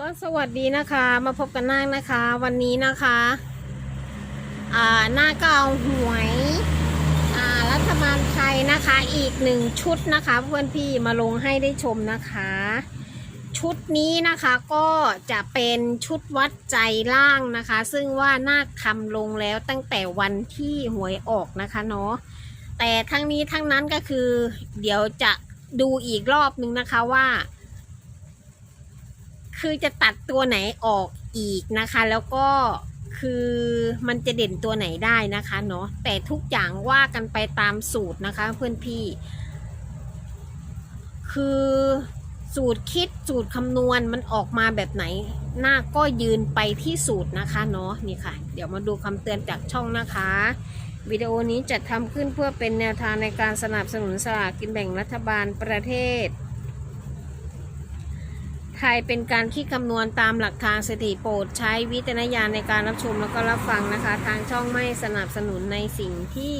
ก็สวัสดีนะคะมาพบกันนาคนะคะ วันนี้นะคะ อ่าหน้าก็เอาหวยอ่ารัฐบาลไทยนะคะ อีกหนึ่งชุดนะคะ เพื่อนพี่มาลงให้ได้ชมนะคะ ชุดนี้นะคะก็จะเป็นชุดวัดใจล่างนะคะ ซึ่งว่านาคทำลงแล้วตั้งแต่วันที่หวยออกนะคะเนาะแต่ทั้งนี้ทั้งนั้นก็คือ เดี๋ยวจะดูอีกรอบนึงนะคะว่า คือจะตัดตัวไหนออกอีกนะคะ แล้วก็คือมันจะเด่นตัวไหนได้นะคะเนาะแต่ทุกอย่างว่ากันไปตามสูตรนะคะเพื่อนพี่ คือสูตรคิดสูตรคำนวณมันออกมาแบบไหน หน้าก็ยืนไปที่สูตรนะคะเนาะนี่ค่ะ เดี๋ยวมาดูคำเตือนจากช่องนะคะ วิดีโอนี้จัดทำขึ้นเพื่อเป็นแนวทางในการสนับสนุนสลากกินแบ่งรัฐบาลประเทศ ไทยเป็นการคิดคำนวณตามหลักทางสถิติโปรดใช้วิจารณญาณในการรับชมแล้วก็รับฟังนะคะ ทางช่องไม่สนับสนุนในสิ่งที่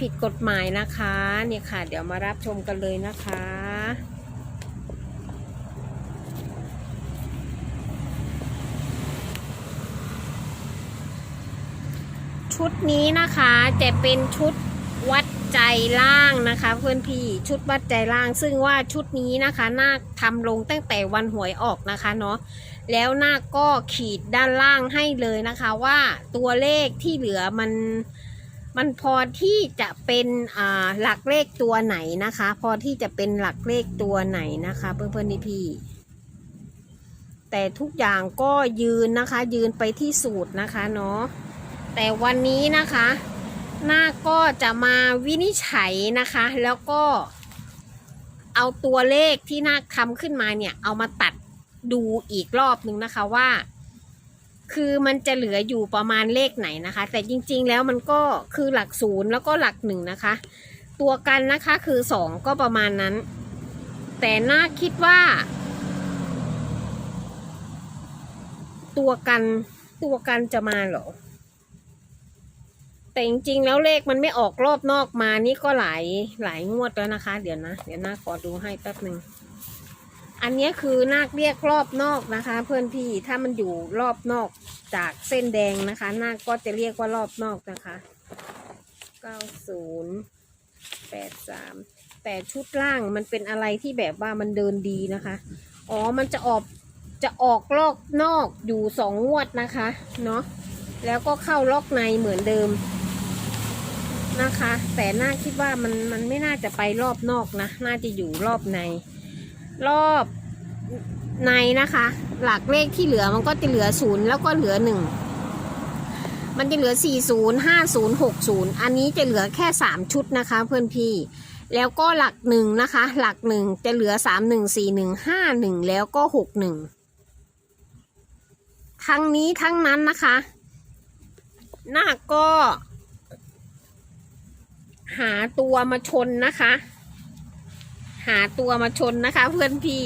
ผิดกฎหมายนะคะ เนี่ยค่ะ เดี๋ยวมารับชมกันเลยนะคะชุดนี้นะคะจะเป็นชุดวัด ใจล่างนะคะเพื่อนพี่ชุดวัดใจล่าง ซึ่งว่าชุดนี้นะคะนาคทำลงตั้งแต่วันหวยออกนะคะเนาะแล้วนาคก็ขีดด้านล่างให้เลยนะคะว่าตัวเลขที่เหลือมันมันพอที่จะเป็นอ่าหลักเลขตัวไหนนะคะ พอที่จะเป็นหลักเลขตัวไหนนะคะเพื่อนๆพี่ๆแต่ทุกอย่างก็ยืนนะคะยืนไปที่สูตรนะคะเนาะแต่วันนี้นะคะ หน้าก็จะมาวินิจฉัยนะคะ แล้วก็เอาตัวเลขที่นาคทำขึ้นมาเนี่ย เอามาตัดดูอีกรอบนึงนะคะว่า คือมันจะเหลืออยู่ประมาณเลขไหนนะคะ แต่จริงๆแล้วมันก็คือหลักศูนย์แล้วก็หลักหนึ่งนะคะ ตัวกันนะคะคือสองก็ประมาณนั้น แต่น่าคิดว่า ตัวกันตัวกันจะมาเหรอ แต่จริงๆแล้วเลขมันไม่ออกรอบนอกมานี่ก็หลายหลายงวดแล้วนะคะ เดี๋ยวนะ เดี๋ยวนาขอดูให้แป๊บหนึ่งอันนี้คือนาคเรียกรอบนอกนะคะ เพื่อนพี่ถ้ามันอยู่รอบนอกจากเส้นแดงนะคะ นาคก็จะเรียกว่ารอบนอกนะคะเก้าศูนย์แปดสามแต่ชุดล่างมันเป็นอะไรที่แบบว่ามันเดินดีนะคะ อ๋อมันจะออกจะออกลอกนอกอยู่สองงวดนะคะเนาะแล้วก็เข้าล็อกในเหมือนเดิม นะคะ แต่น่าคิดว่ามันมันไม่น่าจะไปรอบนอกนะ น่าจะอยู่รอบใน รอบในนะคะ หลักเลขที่เหลือมันก็จะเหลือศูนย์แล้วก็เหลือหนึ่งมันจะเหลือสี่ศูนย์ห้าศูนย์หกศูนย์อันนี้จะเหลือแค่สามชุดนะคะ เพื่อนพี่ แล้วก็หลักหนึ่งนะคะ หลักหนึ่งจะเหลือสามหนึ่งสี่หนึ่งห้าหนึ่งแล้วก็หกหนึ่งทั้งนี้ทั้งนั้นนะคะ หน้าก็ หาตัวมาชนนะคะ หาตัวมาชนนะคะ เพื่อนพี่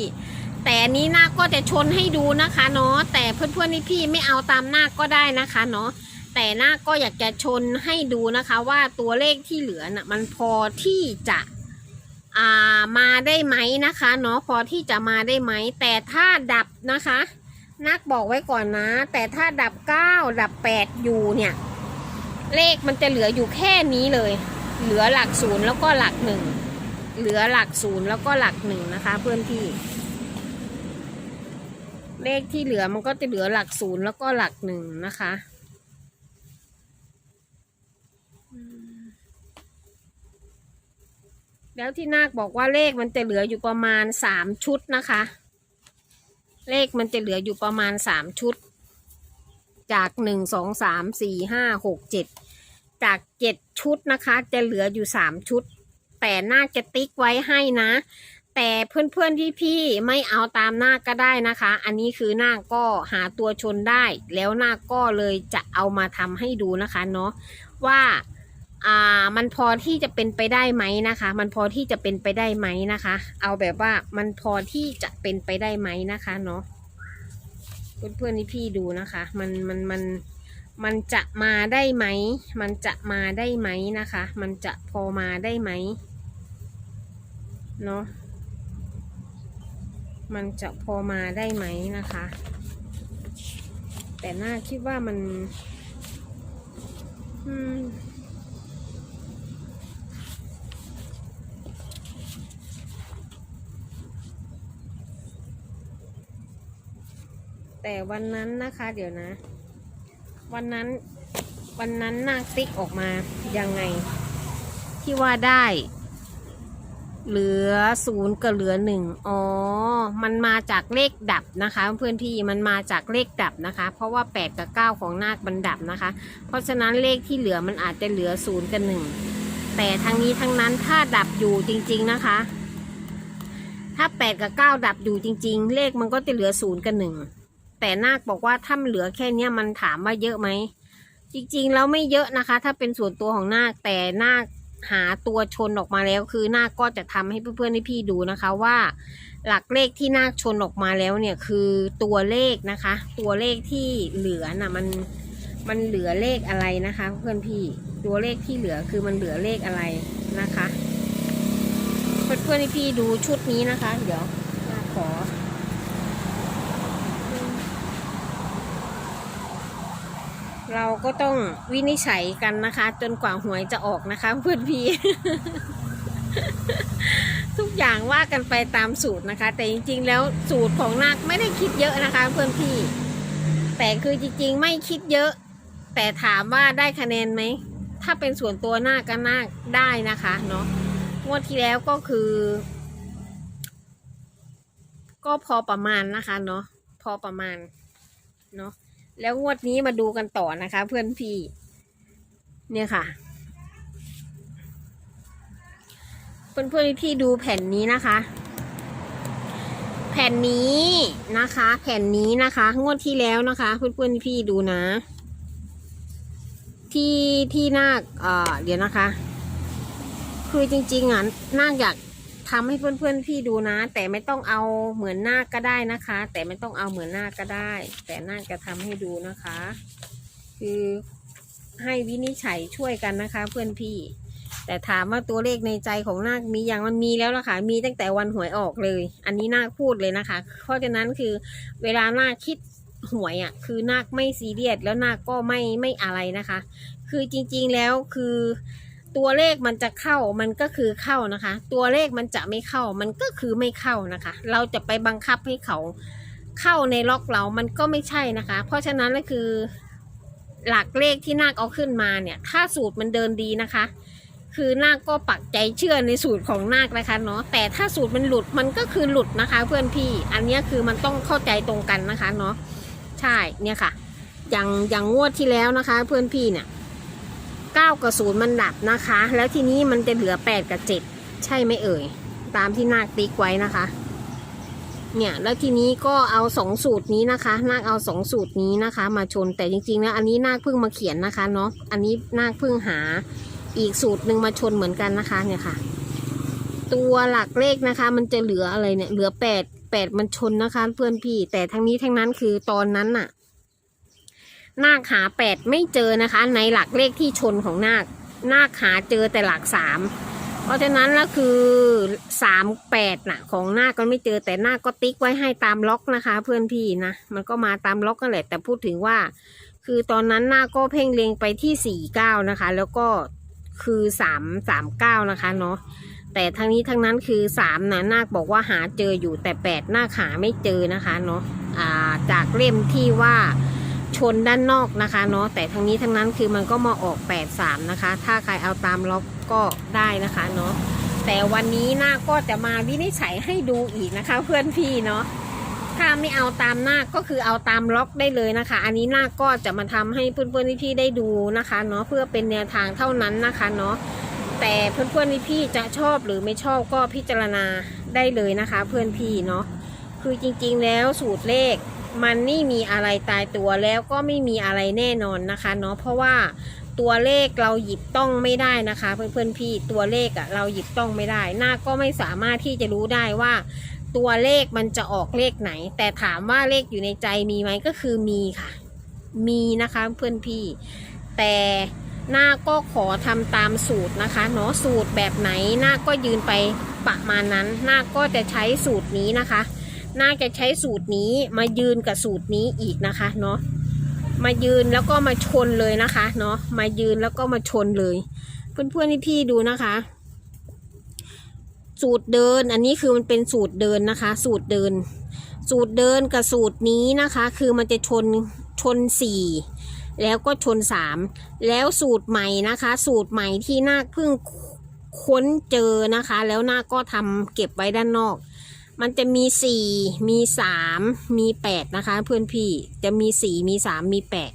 แต่นี้น้าก็จะชนให้ดูนะคะเนาะแต่เพื่อนเพื่อนๆพี่ไม่เอาตามน้าก็ได้นะคะเนาะแต่น้าก็อยากจะชนให้ดูนะคะว่าตัวเลขที่เหลือน่ะมันพอที่จะอ่ามาได้ไหมนะคะเนาะพอที่จะมาได้ไหม แต่ถ้าดับนะคะนักบอกไว้ก่อนนะ แต่ถ้าดับเก้าดับแปดอยู่เนี่ย เลขมันจะเหลืออยู่แค่นี้เลย เหลือหลักศูนย์แล้วก็หลักหนึ่งเหลือหลักศูนย์แล้วก็หลักหนึ่งนะคะ เพื่อนพี่ เลขที่เหลือมันก็จะเหลือหลักศูนย์แล้วก็หลักหนึ่งนะคะแล้วที่นาคบอกว่าเลขมันจะเหลืออยู่ประมาณสามชุดนะคะ เลขมันจะเหลืออยู่ประมาณสามชุด จากหนึ่งสองสามสี่ห้าหกเจ็ด จากเจ็ดชุดนะคะ จะเหลืออยู่สามชุด แต่น่าจะติ๊กไว้ให้นะ แต่เพื่อนๆที่พี่ไม่เอาตามหน้าก็ได้นะคะ อันนี้คือหน้าก็หาตัวชนได้ แล้วหน้าก็เลยจะเอามาทำให้ดูนะคะเนาะว่าอ่ามันพอที่จะเป็นไปได้ไหมนะคะ มันพอที่จะเป็นไปได้ไหมนะคะ เอาแบบว่ามันพอที่จะเป็นไปได้ไหมนะคะเนาะเพื่อนๆที่พี่ดูนะคะ มันมันมันมัน มันจะมาได้ไหม มันจะมาได้ไหมนะคะ มันจะพอมาได้ไหมเนาะ มันจะพอมาได้ไหมนะคะ แต่น่าคิดว่ามัน อืมแต่วันนั้นนะคะ เดี๋ยวนะ วันนั้น วันนั้นนาคติ๊กออกมายังไง ที่ว่าได้ เหลือศูนย์กับเหลือหนึ่งอ๋อ มันมาจากเลขดับนะคะ เพื่อนพี่มันมาจากเลขดับนะคะ เพราะว่าแปดกับเก้าของนาคมันดับนะคะ เพราะฉะนั้นเลขที่เหลือมันอาจจะเหลือศูนย์กับหนึ่งแต่ทั้งนี้ทั้งนั้นถ้าดับอยู่จริง ๆนะคะ ถ้าแปดกับเก้าดับอยู่จริง ๆ เลขมันก็จะเหลือศูนย์กับหนึ่ง แต่นาคบอกว่าถ้าเหลือแค่เนี้ยมันถามว่าเยอะไหม จริงๆแล้วไม่เยอะนะคะ ถ้าเป็นส่วนตัวของนาคแต่นาคหาตัวชนออกมาแล้วคือนาคก็จะทำให้เพื่อนๆให้พี่ดูนะคะว่า หลักเลขที่นาคชนออกมาแล้วเนี่ยคือตัวเลขนะคะ ตัวเลขที่เหลือน่ะมันมันเหลือเลขอะไรนะคะ เพื่อนพี่ตัวเลขที่เหลือคือมันเหลือเลขอะไรนะคะ เพื่อนๆให้พี่ดูชุดนี้นะคะ เดี๋ยวนาขอ เราก็ต้องวินิจฉัยกันนะคะ จนกว่าหวยจะออกนะคะเพื่อนพี่ ทุกอย่างว่ากันไปตามสูตรนะคะ แต่จริงๆ แล้วสูตรของนาคไม่ได้คิดเยอะนะคะ เพื่อนพี่ แต่คือจริง ๆ ไม่คิดเยอะ แต่ถามว่าได้คะแนนไหมถ้าเป็นส่วนตัวนาคก็นาคได้นะคะเนาะงวดที่แล้วก็คือ ก็พอประมาณนะคะเนาะพอประมาณเนาะ แล้วงวดนี้มาดูกันต่อนะคะ เพื่อนพี่ เนี่ยค่ะ เพื่อนเพื่อนๆพี่ดูแผ่นนี้นะคะ แผ่นนี้นะคะ แผ่นนี้นะคะ งวดที่แล้วนะคะ เพื่อนเพื่อนพี่ดูนะ ที่ที่นาคเอ่อเดี๋ยวนะคะ คือจริงๆอะนาคอยาก ทำให้เพื่อนๆพี่ดูนะ แต่ไม่ต้องเอาเหมือนนาคก็ได้นะคะ แต่ไม่ต้องเอาเหมือนนาคก็ได้ แต่นาจะทำให้ดูนะคะ คือให้วินิจฉัยช่วยกันนะคะ เพื่อนพี่ แต่ถามว่าตัวเลขในใจของนาคมีอย่างมันมีแล้วล่ะค่ะ มีตั้งแต่วันหวยออกเลย อันนี้นาคพูดเลยนะคะ เพราะฉะนั้นคือเวลานาคคิดหวยอะ คือนาคไม่ซีเรียสแล้วนาคก็ไม่ไม่อะไรนะคะ คือจริงๆแล้วคือ ตัวเลขมันจะเข้ามันก็คือเข้านะคะ ตัวเลขมันจะไม่เข้ามันก็คือไม่เข้านะคะ เราจะไปบังคับให้เขาเข้าในล็อกเรามันก็ไม่ใช่นะคะ เพราะฉะนั้นก็คือ หลักเลขที่นาคเอาขึ้นมาเนี่ย ถ้าสูตรมันเดินดีนะคะ คือนาคก็ปักใจเชื่อในสูตรของนาคนะคะเนาะแต่ถ้าสูตรมันหลุดมันก็คือหลุดนะคะ เพื่อนพี่ อันนี้คือมันต้องเข้าใจตรงกันนะคะเนาะใช่เนี่ยค่ะอย่างอย่างงวดที่แล้วนะคะ เพื่อนพี่เนี่ย เก้ากับศูนย์มันดับนะคะ แล้วทีนี้มันจะเหลือแปดกับเจ็ดใช่ไหมเอ่ย ตามที่นาคติ๊กไว้นะคะ เนี่ยแล้วทีนี้ก็เอาสองสูตรนี้นะคะ นาคเอาสองสูตรนี้นะคะ มาชนแต่จริงๆแล้วอันนี้นาคเพิ่งมาเขียนนะคะเนาะอันนี้นาคเพิ่งหาอีกสูตรหนึ่งมาชนเหมือนกันนะคะเนี่ยค่ะ ตัวหลักเลขนะคะ มันจะเหลืออะไรเนี่ยเหลือแปดแปดมันชนนะคะ เพื่อนพี่แต่ทั้งนี้ทั้งนั้นคือตอนนั้นน่ะ นาคหาแปดไม่เจอนะคะ ในหลักเลขที่ชนของนาคนาคหาเจอแต่หลักสามเพราะฉะนั้นแล้วคือสามแปดน่ะ ของนาคก็ไม่เจอแต่นาคก็ติ๊กไว้ให้ตามล็อกนะคะ เพื่อนพี่นะมันก็มาตามล็อกกันแหละ แต่พูดถึงว่า คือตอนนั้นนาคก็เพ่งเล็งไปที่สี่เก้านะคะ แล้วก็คือสามสามเก้านะคะเนาะแต่ทั้งนี้ทั้งนั้นคือสามนะนาคบอกว่าหาเจออยู่แต่แปดนาคหาไม่เจอนะคะเนาะอ่าจากเล่มที่ว่า ชนด้านนอกนะคะเนาะแต่ทั้งนี้ทั้งนั้นคือมันก็มาออก 8 3 นะคะ ถ้าใครเอาตามล็อกก็ได้นะคะเนาะแต่วันนี้หน้าก็จะมาวินิจฉัยให้ดูอีกนะคะ เพื่อนพี่เนาะถ้าไม่เอาตามหน้าก็คือเอาตามล็อกได้เลยนะคะ อันนี้หน้าก็จะมาทำให้เพื่อนๆพี่ๆได้ดูนะคะเนาะเพื่อเป็นแนวทางเท่านั้นนะคะเนาะแต่เพื่อนๆพี่ๆจะชอบหรือไม่ชอบก็พิจารณาได้เลยนะคะ เพื่อนพี่เนาะคือจริงๆแล้วสูตรเลข มันไม่มีอะไรตายตัวแล้วก็ไม่มีอะไรแน่นอนนะคะเนาะเพราะว่าตัวเลขเราหยิบต้องไม่ได้นะคะ เพื่อนๆพี่ตัวเลขอะเราหยิบต้องไม่ได้หน้าก็ไม่สามารถที่จะรู้ได้ว่า ตัวเลขมันจะออกเลขไหน แต่ถามว่าเลขอยู่ในใจมีไหมก็คือมีค่ะ มีนะคะเพื่อนพี่ แต่หน้าก็ขอทำตามสูตรนะคะเนาะสูตรแบบไหนหน้าก็ยืนไปประมาณนั้นหน้าก็จะใช้สูตรนี้นะคะ น่าจะใช้สูตรนี้มายืนกับสูตรนี้อีกนะคะเนาะมายืนแล้วก็มาชนเลยนะคะเนาะมายืนแล้วก็มาชนเลย เพื่อนๆพี่ดูนะคะ สูตรเดินอันนี้คือมันเป็นสูตรเดินนะคะ สูตรเดิน สูตรเดินกับสูตรนี้นะคะ คือมันจะชนชนสี่แล้วก็ชนสามแล้วสูตรใหม่นะคะ สูตรใหม่ที่นาคเพิ่งค้นเจอนะคะ แล้วนาคก็ทำเก็บไว้ด้านนอก มันจะมีสี่มีสามมีแปดนะคะเพื่อนพี่จะมีสี่มีสามมีแปด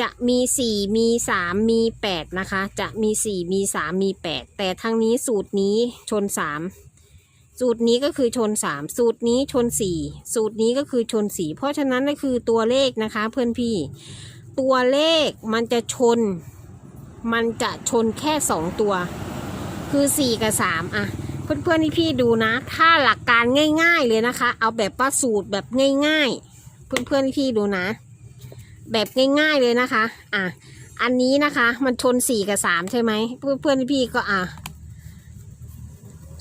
จะมีสี่มีสามมีแปดนะคะ จะมีสี่มีสามมีแปดแต่ทั้งนี้สูตรนี้ชนสามสูตรนี้ก็คือชนสามสูตรนี้ชนสี่สูตรนี้ก็คือชนสี่เพราะฉะนั้นก็คือตัวเลขนะคะ เพื่อนพี่ ตัวเลขมันจะชน มันจะชนแค่สองตัว คือสี่กับสามอะ เพื่อนๆที่พี่ดูนะ ถ้าหลักการง่าย ๆเลยนะคะ เอาแบบว่าสูตรแบบง่ายๆ เพื่อนๆที่พี่ดูนะ แบบง่ายๆเลยนะคะ อะ อันนี้นะคะ มันชนสี่กับสามใช่ไหมเพื่อนๆที่พี่ก็อะ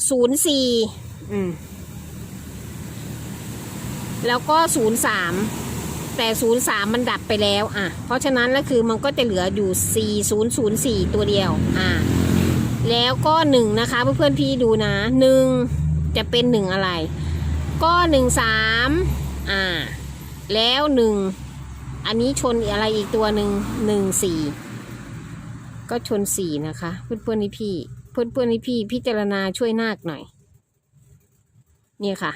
ศูนย์สี่อืมแล้วก็ศูนย์สามแต่ศูนย์สามมันดับไปแล้ว อะ เพราะฉะนั้นแล้วคือมันก็จะเหลืออยู่สี่ศูนย์ศูนย์สี่ตัวเดียว อะ แล้วก็หนึ่งนะคะเพื่อนๆพี่ดูนะหนึ่งจะเป็นหนึ่งอะไร ก็หนึ่งสามอ่า แล้วหนึ่งอันนี้ชนอะไรอีกตัวหนึ่งหนึ่งสี่ก็ชนสี่นะคะ เพื่อนๆนี่พี่ เพื่อนๆนี่พี่พิจารณาช่วยนาคหน่อย เนี่ยค่ะ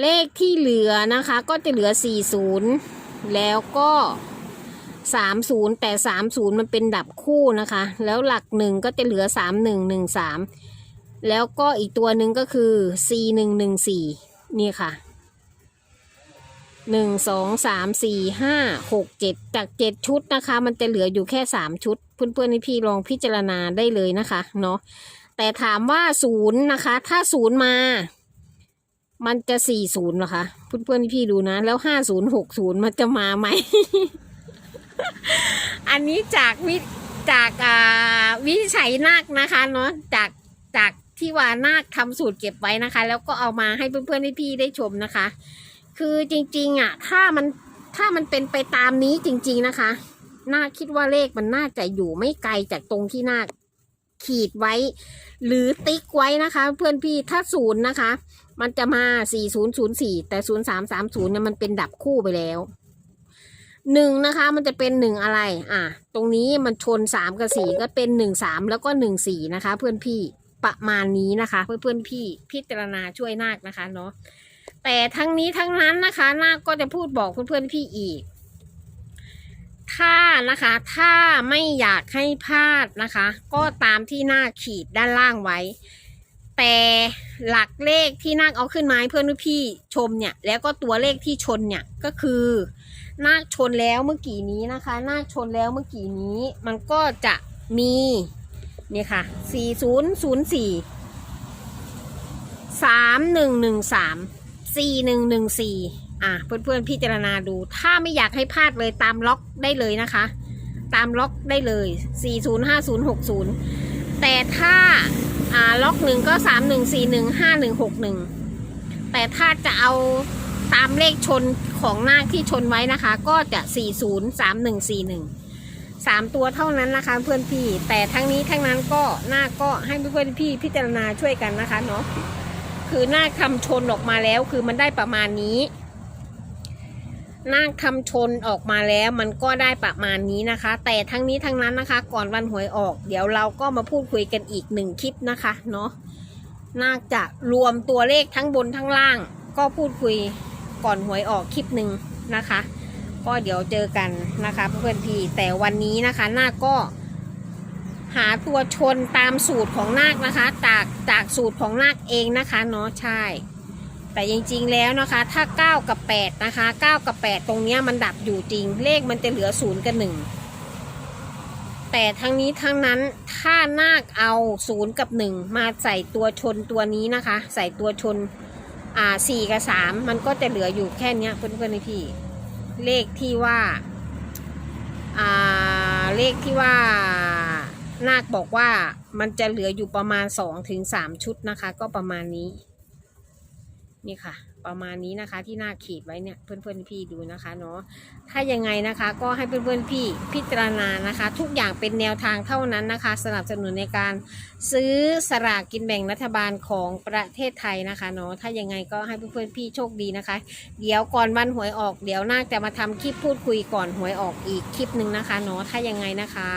เลขที่เหลือนะคะ ก็จะเหลือสี่ศูนย์แล้วก็ สามศูนย์แต่สามศูนย์มันเป็นดับคู่นะคะ แล้วหลักหนึ่งก็จะเหลือสามหนึ่งหนึ่งสามแล้วก็อีกตัวหนึ่งก็คือสี่หนึ่งหนึ่งสี่นี่ค่ะหนึ่งสองสามสี่ห้าหกเจ็ดจากเจ็ดชุดนะคะ มันจะเหลืออยู่แค่สามชุด เพื่อนๆนี่พี่ลองพิจารณาได้เลยนะคะเนาะแต่ถามว่าศูนย์นะคะ ถ้าศูนย์มา มันจะสี่ศูนย์เหรอคะ เพื่อนๆนี่พี่ดูนะ แล้วห้าศูนย์หกศูนย์มันจะมาไหม อันนี้จากวิจากอ่าวิชัยนาคนะคะเนาะจากจากที่ว่านาคทำสูตรเก็บไว้นะคะ แล้วก็เอามาให้เพื่อนๆให้พี่ได้ชมนะคะ คือจริงๆอะถ้ามันถ้ามันเป็นไปตามนี้จริง ๆนะคะนาคิดว่าเลขมันน่าจะอยู่ไม่ไกลจากตรงที่นาคขีดไว้ หรือติ๊กไว้นะคะ เพื่อนพี่ถ้าศูนย์นะคะ มันจะมา 4004 แต่ 0330เนี่ยมันเป็นดับคู่ไปแล้ว หนึ่งนะคะมันจะเป็นหนึ่งอะไร อะ ตรงนี้มันชนสามกับสี่ก็เป็นหนึ่งสามแล้วก็หนึ่งสี่นะคะ เพื่อนพี่ประมาณนี้นะคะ เพื่อนเพื่อนพี่พิจารณาช่วยนาคนะคะเนาะแต่ทั้งนี้ทั้งนั้นนะคะนาคก็จะพูดบอกเพื่อนเพื่อนพี่อีก ถ้านะคะ ถ้าไม่อยากให้พลาดนะคะ ก็ตามที่หน้าขีดด้านล่างไว้ แต่หลักเลขที่นาคเอาขึ้นมาให้เพื่อนพี่ชมเนี่ย แล้วก็ตัวเลขที่ชนเนี่ยก็คือ นาคชนแล้วเมื่อกี้นี้นะคะ นาคชนแล้วเมื่อกี้นี้ มันก็จะมีเนี่ยค่ะ 4004 3113 4114 อะ เพื่อนๆพิจารณาดู ถ้าไม่อยากให้พลาดเลยตามล็อกได้เลยนะคะ ตามล็อกได้เลย 405060 แต่ถ้าอ่าล็อกหนึ่งก็ 31415161 แต่ถ้าจะเอา ตามเลขชนของนาคที่ชนไว้นะคะ ก็จะ 403141สามตัวเท่านั้นนะคะเพื่อนพี่ แต่ทั้งนี้ทั้งนั้นก็หน้าก็ให้เพื่อนพี่พิจารณาช่วยกันนะคะเนาะคือหน้าคำชนออกมาแล้วคือมันได้ประมาณนี้ หน้าคำชนออกมาแล้วมันก็ได้ประมาณนี้นะคะ แต่ทั้งนี้ทั้งนั้นนะคะ ก่อนวันหวยออก เดี๋ยวเราก็มาพูดคุยกันอีกหนึ่งคลิปนะคะเนาะนาจะรวมตัวเลขทั้งบนทั้งล่าง ก็พูดคุย ก่อนหวยออกคลิปหนึ่งนะคะ ก็เดี๋ยวเจอกันนะคะเพื่อนพี่แต่วันนี้นะคะนาคก็หาตัวชนตามสูตรของนาคนะคะจากจากสูตรของนาคเองนะคะเนาะใช่ แต่จริงๆแล้วนะคะ ถ้า 9 กับ 8 นะคะ 9 กับ 8 ตรงเนี้ยมันดับอยู่จริง เลขมันจะเหลือศูนย์กับหนึ่งแต่ทั้งนี้ทั้งนั้นถ้านาคเอาศูนย์กับหนึ่งมาใส่ตัวชนตัวนี้นะคะ ใส่ตัวชน อ่าสี่กับสามมันก็จะเหลืออยู่แค่เนี้ยเพื่อนๆพี่ เลขที่ว่า อ่า เลขที่ว่านาคบอกว่ามันจะเหลืออยู่ประมาณสองถึงสามชุดนะคะ ก็ประมาณนี้ นี่ค่ะ ประมาณนี้นะคะ ที่หน้าขีดไว้เนี่ยเพื่อนๆพี่ดูนะคะเนาะถ้ายังไงนะคะก็ให้เพื่อนๆพี่พิจารณานะคะ ทุกอย่างเป็นแนวทางเท่านั้นนะคะ สนับสนุนในการซื้อสลากกินแบ่งรัฐบาลของประเทศไทยนะคะเนาะถ้ายังไงก็ให้เพื่อนๆพี่โชคดีนะคะ เดี๋ยวก่อนวันหวยออกเดี๋ยวน่าจะมาทำคลิปพูดคุยก่อนหวยออกอีกคลิปหนึ่งนะคะเนาะถ้ายังไงนะคะ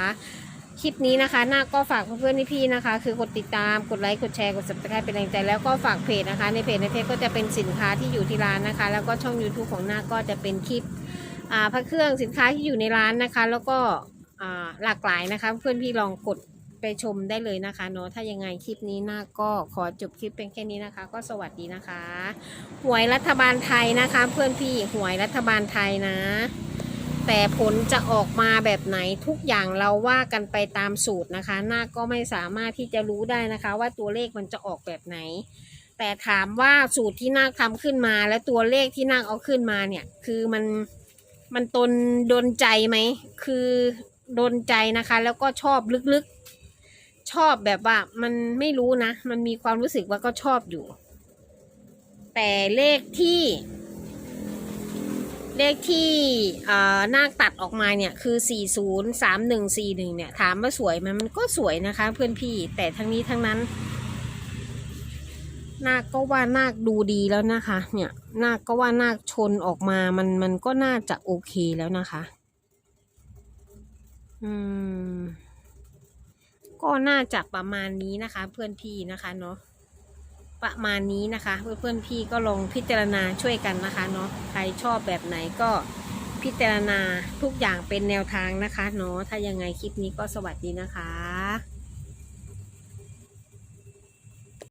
คลิปนี้นะคะหน้าก็ฝากเพื่อนๆพี่ๆนะคะ คือกดติดตามกดไลค์กดแชร์กด subscribe เป็นแรงใจ แล้วก็ฝากเพจนะคะ ในเพจในเพจก็จะเป็นสินค้าที่อยู่ที่ร้านนะคะ แล้วก็ช่อง YouTube ของหน้าก็จะเป็นคลิปอ่าพระเครื่องสินค้าที่อยู่ในร้านนะคะ แล้วก็อ่าหลากหลายนะคะ เพื่อนพี่ลองกดไปชมได้เลยนะคะเนาะถ้ายังไงคลิปนี้หน้าก็ขอจบคลิปเป็นแค่นี้นะคะ ก็สวัสดีนะคะ หวยรัฐบาลไทยนะคะ เพื่อนพี่หวยรัฐบาลไทยนะ แต่ผลจะออกมาแบบไหนทุกอย่างเราว่ากันไปตามสูตรนะคะน้าก็ไม่สามารถที่จะรู้ได้นะคะ ว่าตัวเลขมันจะออกแบบไหน แต่ถามว่าสูตรที่นาคทำขึ้นมา และตัวเลขที่นาคเอาขึ้นมาเนี่ย คือมันมันตนโดนใจไหม คือโดนใจนะคะ แล้วก็ชอบลึกๆ ชอบแบบว่ามันไม่รู้นะ มันมีความรู้สึกว่าก็ชอบอยู่ แต่เลขที่ เลขที่นาคตัดออกมาเนี่ยคือ 40 3141 เนี่ย ถามว่าสวยไหมมันก็สวยนะคะเพื่อนพี่แต่ทั้งนี้ทั้งนั้น นาคก็ว่านาคดูดีแล้วนะคะ เนี่ย นาคก็ว่านาคชนออกมามันมันก็น่าจะโอเคแล้วนะคะ อืม ก็น่าจะประมาณนี้นะคะ เพื่อนพี่นะคะเนาะ ประมาณนี้นะคะ เพื่อนๆพี่ก็ลองพิจารณาช่วยกันนะคะเนาะใครชอบแบบไหนก็พิจารณาทุกอย่างเป็นแนวทางนะคะเนาะถ้ายังไงคลิปนี้ก็สวัสดีนะคะ